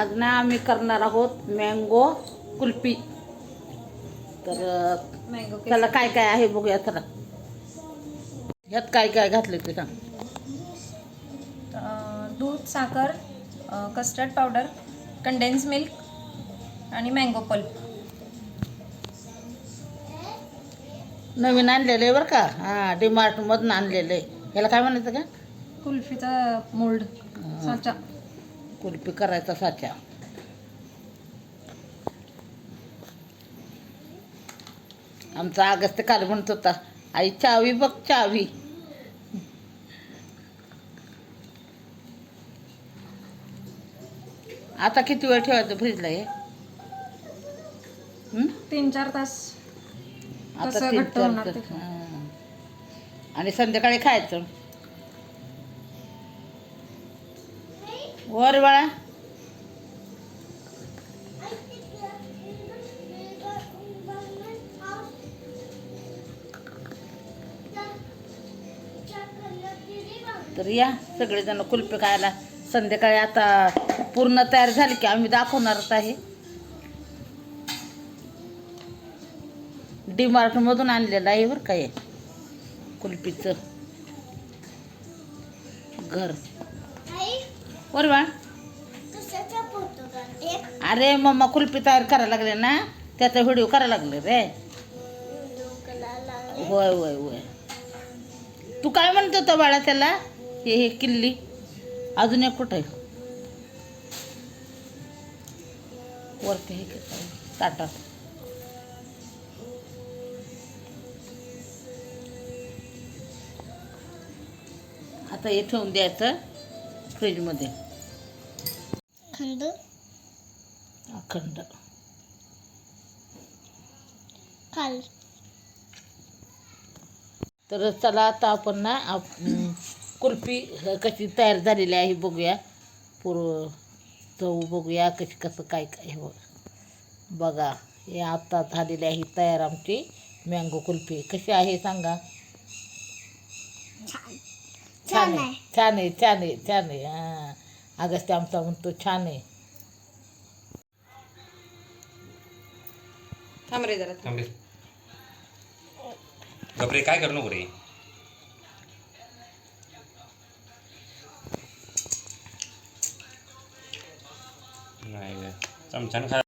आज ना आम्ही करणार आहोत मँगो कुल्फी. तर मँगो त्याला काय काय आहे बघूया चला ह्यात काय काय घातले ते सांग. दूध साखर कस्टर्ड पावडर कंडेन्स मिल्क आणि मँगो पल्प नवीन आणलेलं आहे बरं का? हां डीमार्टमधून आणलेलं आहे ह्याला काय म्हणायचं का कुल्फीचा मोल्ड साचा. कुल्फी करायचा साचा. आमचा अगस्त काल म्हणत होता आई चावी बघ चावी. आता किती वेळ ठेवायचं फ्रीजला हे? तीन चार तास. आता तीन चार तास. आणि संध्याकाळी खायचं. वर बाळा. तर या सगळेजण कुल्फी खायला. संध्याकाळी आता पूर्ण तयार झाली की आम्ही दाखवणारच आहे. डी मार्टमधून आणलेलं आहे बरं काय कुल्फीचं. घर. वर बा. अरे मम्मा कुल्फी तयार करायला लागले ना त्याचा व्हिडिओ करायला लागले रे. होय होय होय. तू काय म्हणत होता बाळा त्याला? हे हे किल्ली. अजून एक कुठं आहे? वरती हे ताटात. आता हे ठेवून द्यायचं फ्रीजमध्ये खंड अखंड खाल तर चला आता आपण ना आप- कुल्फी कशी तयार झालेली आहे बघूया पूर्व चव बघूया कशी कसं काय काय हो बघा हे आता झालेली आहे तयार आमची मँगो कुल्फी कशी आहे सांगा छान छान छान आहे आहे छान आहे छान आहे छान आहे हां अगस्त आमचा म्हणतो छान आहे. थांब रे जरा. थांब रे. गपरे काय करू नको रे? नाही ग चमच्यानं खा